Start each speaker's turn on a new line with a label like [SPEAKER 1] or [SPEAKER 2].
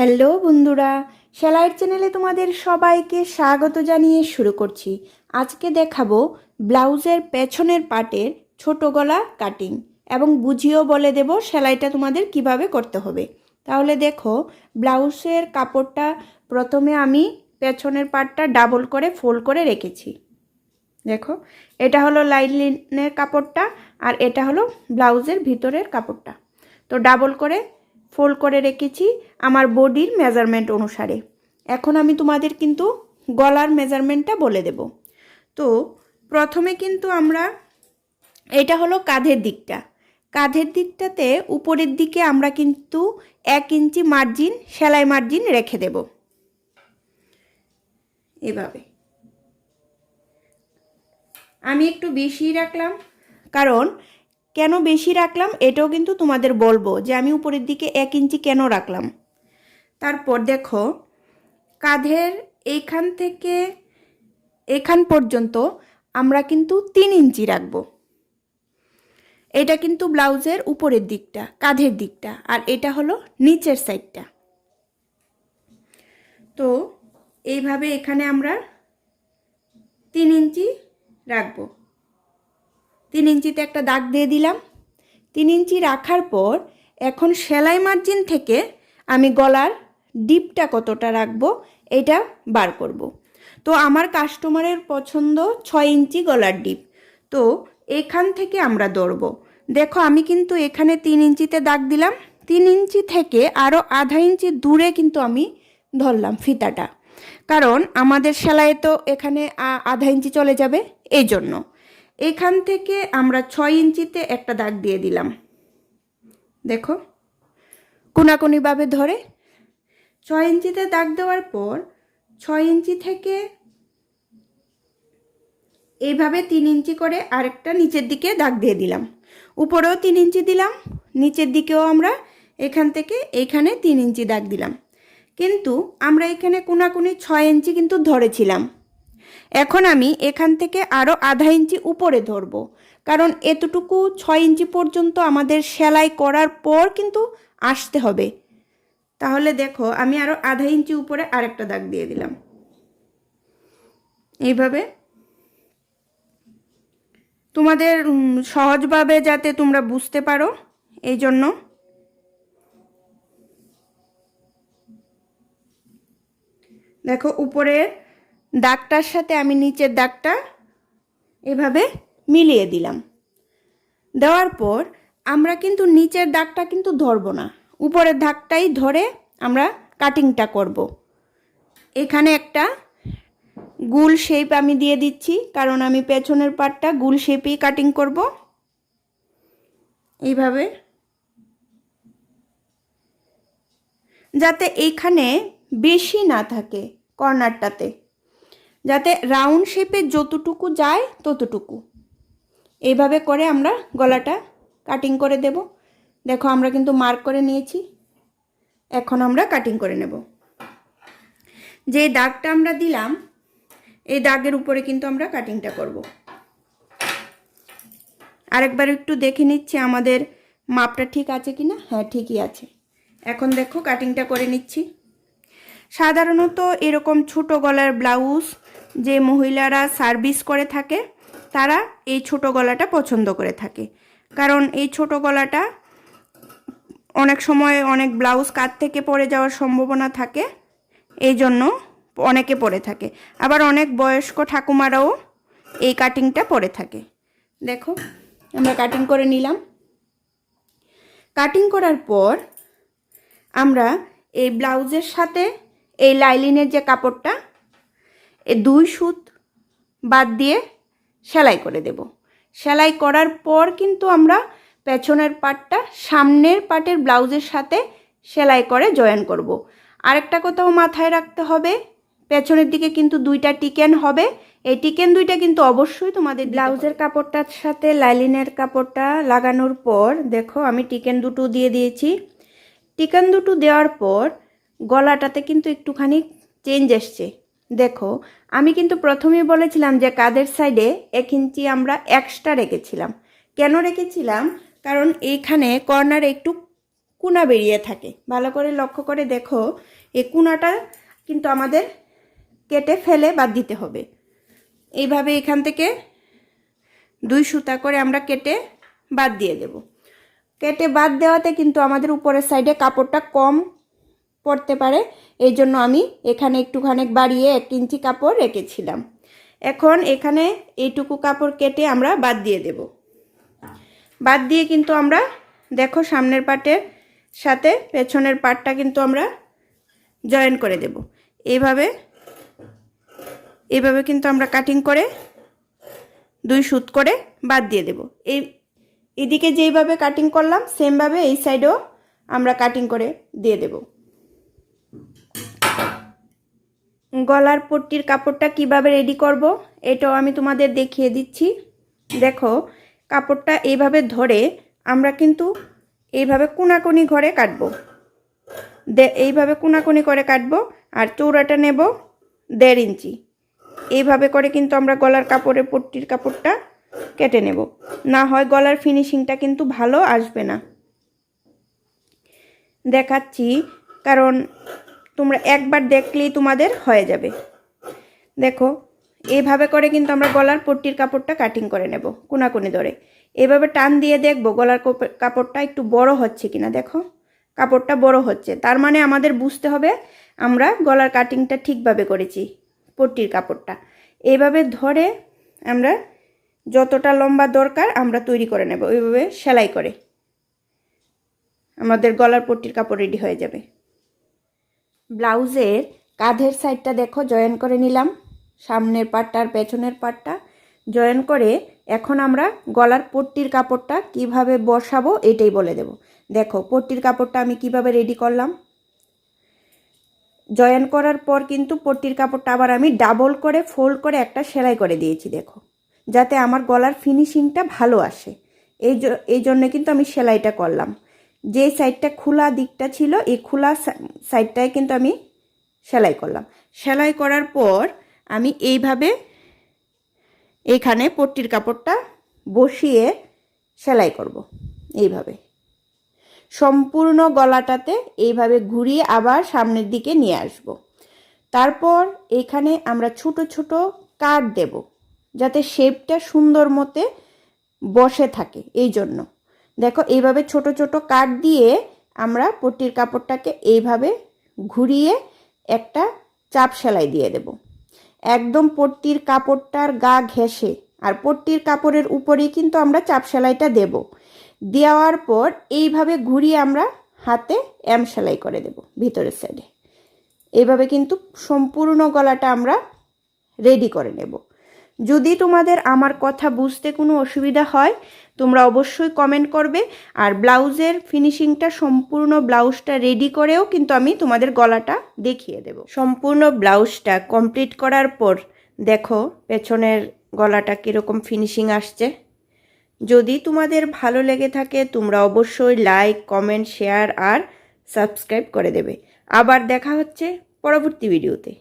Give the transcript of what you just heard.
[SPEAKER 1] Hello বন্ধুরা, সেলাইয়ের চ্যানেলে তোমাদের সবাইকে স্বাগত জানিয়ে শুরু করছি। আজকে দেখাবো ব্লাউজের পেছনের পাটের ছোট গলা কাটিং এবং বুঝিয়েও বলে দেব সেলাইটা তোমাদের কীভাবে করতে হবে। তাহলে দেখো, ব্লাউজের কাপড়টা প্রথমে আমি পেছনের পাটটা ডাবল করে ফোল্ড করে রেখেছি। দেখো, এটা হলো লাইলিনের কাপড়টা আর এটা হলো ব্লাউজের ভিতরের কাপড়টা। তো ডাবল করে ফোল্ড করে রেখেছি আমার বডির মেজারমেন্ট অনুসারে। এখন আমি তোমাদের কিন্তু গলার মেজারমেন্টটা বলে দেব। তো প্রথমে কিন্তু আমরা এটা হলো কাঁধের দিকটা। কাঁধের দিকটাতে উপরের দিকে আমরা কিন্তু এক ইঞ্চি মার্জিন সেলাই মার্জিন রেখে দেব। এভাবে। আমি একটু বেশি রাখলাম, কারণ কেন বেশি রাখলাম এটাও কিন্তু তোমাদের বলব যে আমি উপরের দিকে এক ইঞ্চি কেন রাখলাম? তারপর দেখো, কাঁধের এইখান থেকে এখান পর্যন্ত আমরা কিন্তু তিন ইঞ্চি রাখব। এটা কিন্তু ব্লাউজের উপরের দিকটা, কাঁধের দিকটা, আর এটা হলো নিচের সাইডটা। তো এইভাবে এখানে আমরা তিন ইঞ্চি রাখব। তিন ইঞ্চিতে একটা দাগ দিয়ে দিলাম। তিন ইঞ্চি রাখার পর এখন সেলাই মার্জিন থেকে আমি গলার ডিপটা কতটা রাখব এটা বার করব। তো আমার কাস্টমারের পছন্দ ছয় ইঞ্চি গলার ডিপ। তো এখান থেকে আমরা দৌড়বো। দেখো আমি কিন্তু এখানে তিন ইঞ্চিতে দাগ দিলাম। তিন ইঞ্চি থেকে আরও আধা ইঞ্চি দূরে কিন্তু আমি ধরলাম ফিতাটা। কারণ আমাদের সেলাইয়ে তো এখানে আধা ইঞ্চি চলে যাবে। এই জন্য এখান থেকে আমরা ছয় ইঞ্চিতে একটা দাগ দিয়ে দিলাম। দেখো। কোনাকুনিভাবে ধরে। ছয় ইঞ্চিতে দাগ দেওয়ার পর ছয় ইঞ্চি থেকে এইভাবে তিন ইঞ্চি করে আরেকটা নিচের দিকে দাগ দিয়ে দিলাম। উপরেও তিন ইঞ্চি দিলাম, নিচের দিকেও আমরা এখান থেকে এইখানে তিন ইঞ্চি দাগ দিলাম। কিন্তু আমরা এখানে কোনাকুনি ছয় ইঞ্চি কিন্তু ধরেছিলাম। এখন আমি এখান থেকে আরও আধা ইঞ্চি উপরে ধরব। কারণ এতটুকু ছয় ইঞ্চি পর্যন্ত আমাদের সেলাই করার পর কিন্তু আসতে হবে। তাহলে দেখো, আমি আরও আধা ইঞ্চি উপরে আরেকটা দাগ দিয়ে দিলাম। এইভাবে। তোমাদের সহজভাবে যাতে তোমরা বুঝতে পারো, এই জন্য। দেখো উপরের দাগটার সাথে আমি নিচের দাগটা এভাবে মিলিয়ে দিলাম। দেওয়ার পর আমরা কিন্তু নিচের দাগটা কিন্তু ধরবো না। উপরের দাগটাই ধরে আমরা কাটিংটা করব। এখানে একটা গুল শেপ আমি দিয়ে দিচ্ছি, কারণ আমি পেছনের পাটটা গুল শেপেই কাটিং করব। এইভাবে। যাতে এইখানে বেশি না থাকে কর্নারটাতে যাতে রাউন্ড শেপে যতটুকু যায় ততটুকু। এইভাবে করে আমরা গলাটা কাটিং করে দেব। দেখো আমরা কিন্তু মার্ক করে নিয়েছি। এখন আমরা কাটিং করে নেব। যে দাগটা আমরা দিলাম, এই দাগের উপরে কিন্তু আমরা কাটিংটা করব। আরেকবার একটু দেখে নিচ্ছি আমাদের মাপটা ঠিক আছে কি না হ্যাঁ ঠিকই আছে। এখন দেখো কাটিংটা করে নিচ্ছি। সাধারণত এরকম ছোট গলার ব্লাউজ যে মহিলারা সার্ভিস করে থাকে, তারা এই ছোট গলাটা পছন্দ করে থাকে। কারণ এই ছোট গলাটা অনেক সময় অনেক ব্লাউজ কাত থেকে পরে যাওয়ার সম্ভাবনা থাকে, এই জন্য অনেকে পরে থাকে। আবার অনেক বয়স্ক ঠাকুমারাও এই কাটিংটা পরে থাকে। দেখো, আমরা কাটিং করে নিলাম। কাটিং করার পর আমরা এই ব্লাউজের সাথে এই লাইলিনের যে কাপড়টা এই দুই সুত বাদ দিয়ে সেলাই করে দেব। সেলাই করার পর কিন্তু আমরা পেছনের পাটটা সামনের পাটের ব্লাউজের সাথে সেলাই করে জয়েন করব। আরেকটা কোথাও মাথায় রাখতে হবে পেছনের দিকে কিন্তু দুইটা টিকেন হবে। এই টিকেন দুইটা কিন্তু অবশ্যই তোমাদের ব্লাউজের কাপড়টার সাথে লাইলিনের কাপড়টা লাগানোর পর দেখো আমি টিকেন দুটো দিয়ে দিয়েছি। টিকেন দুটো দেওয়ার পর গলাটাতে কিন্তু একটুখানি চেঞ্জ এসছে। দেখো, আমি কিন্তু প্রথমেই বলেছিলাম যে কাদের সাইডে এক ইঞ্চি আমরা এক্সট্রা রেখেছিলাম। কেন রেখেছিলাম? কারণ এইখানে কর্নারে একটু কুনা বেরিয়ে থাকে। ভালো করে লক্ষ্য করে দেখো, এই কুনাটা কিন্তু আমাদের কেটে ফেলে বাদ দিতে হবে। এইভাবে এখান থেকে দুই সুতা করে আমরা কেটে বাদ দিয়ে দেব। কেটে বাদ দেওয়াতে কিন্তু আমাদের উপরের সাইডে কাপড়টা কম পড়তে পারে। এই জন্য আমি এখানে একটুখানি বাড়িয়ে এক ইঞ্চি কাপড় রেখেছিলাম। এখন এখানে এইটুকু কাপড় কেটে আমরা বাদ দিয়ে দেব। বাদ দিয়ে কিন্তু আমরা, দেখো সামনের পাটের সাথে পেছনের পাটটা কিন্তু আমরা জয়েন করে দেব। এইভাবে এইভাবে কিন্তু আমরা কাটিং করে দুই সুত করে বাদ দিয়ে দেব। এই, এদিকে যেইভাবে কাটিং করলাম, সেমভাবে এই সাইডেও আমরা কাটিং করে দিয়ে দেব। গলার পট্টির কাপড়টা কীভাবে রেডি করব, এটাও আমি তোমাদের দেখিয়ে দিচ্ছি। দেখো, কাপড়টা এইভাবে ধরে আমরা কিন্তু এইভাবে কোনাকুনি ঘরে কাটবো। দে, এইভাবে কোনাকুনি করে কাটবো আর চৌড়াটা নেব দেড় ইঞ্চি। এইভাবে করে কিন্তু আমরা গলার কাপড়ের পট্টির কাপড়টা কেটে নেব। না হয় গলার ফিনিশিংটা কিন্তু ভালো আসবে না। দেখাচ্ছি, কারণ তোমরা একবার দেখলেই তোমাদের হয়ে যাবে। দেখো এইভাবে করে কিন্তু আমরা গলার পট্টির কাপড়টা কাটিং করে নেব কোনাকুনি ধরে। এভাবে টান দিয়ে দেখব গলার কোপ- কাপড়টা একটু বড় হচ্ছে কিনা। দেখো, কাপড়টা বড় হচ্ছে। তার মানে আমাদের বুঝতে হবে আমরা গলার কাটিংটা ঠিকভাবে করেছি, পট্টির কাপড়টা। এইভাবে ধরে আমরা যতটা লম্বা দরকার আমরা তৈরি করে নেব। ওইভাবে সেলাই করে আমাদের গলার পট্টির কাপড় রেডি হয়ে যাবে। ব্লাউজের কাঁধের সাইডটা দেখো জয়েন করে নিলাম। সামনের পাটটা আর পেছনের পাটটা। জয়েন করে এখন আমরা গলার পট্টির কাপড়টা কীভাবে বসাবো এটাই বলে দেব। দেখো, পট্টির কাপড়টা আমি কীভাবে রেডি করলাম। জয়েন করার পর কিন্তু পট্টির কাপড়টা আবার আমি ডাবল করে ফোল্ড করে একটা সেলাই করে দিয়েছি, দেখো। যাতে আমার গলার ফিনিশিংটা ভালো আসে। এই এই জন্য কিন্তু আমি সেলাইটা করলাম। যে সাইডটা খোলা দিকটা ছিল, এই খোলা সাইডটায় কিন্তু আমি সেলাই করলাম। সেলাই করার পর আমি এইভাবে এইখানে পট্টির কাপড়টা বসিয়ে সেলাই করব, এইভাবে। সম্পূর্ণ গলাটাতে এইভাবে ঘুরিয়ে আবার সামনের দিকে নিয়ে আসব। তারপর এখানে আমরা ছোট ছোট কাট দেব, যাতে শেপটা সুন্দর মতে বসে থাকে এই জন্য দেখো, এইভাবে ছোট ছোট কাট দিয়ে আমরা পট্টির কাপড়টাকে এইভাবে ঘুরিয়ে একটা চাপ সেলাই দিয়ে দেব। একদম পট্টির কাপড়টার গা ঘেঁষে, আর পট্টির কাপড়ের উপরেই কিন্তু আমরা চাপ সেলাইটা দেব। দেওয়ার পর এইভাবে ঘুরিয়ে আমরা হাতে এম সেলাই করে দেব ভিতরের সাইডে এইভাবে কিন্তু সম্পূর্ণ গলাটা আমরা রেডি করে নেব। যদি তোমাদের আমার কথা বুঝতে কোনো অসুবিধা হয়, তোমরা অবশ্যই কমেন্ট করবে। আর ব্লাউজের ফিনিশিংটা সম্পূর্ণ ব্লাউজটা রেডি করেও কিন্তু আমি তোমাদের গলাটা দেখিয়ে দেব। সম্পূর্ণ ব্লাউজটা কমপ্লিট করার পর দেখো পেছনের গলাটা কীরকম ফিনিশিং আসছে। যদি তোমাদের ভালো লেগে থাকে, তোমরা অবশ্যই লাইক কমেন্ট শেয়ার আর সাবস্ক্রাইব করে দেবে। আবার দেখা হচ্ছে পরবর্তী ভিডিওতে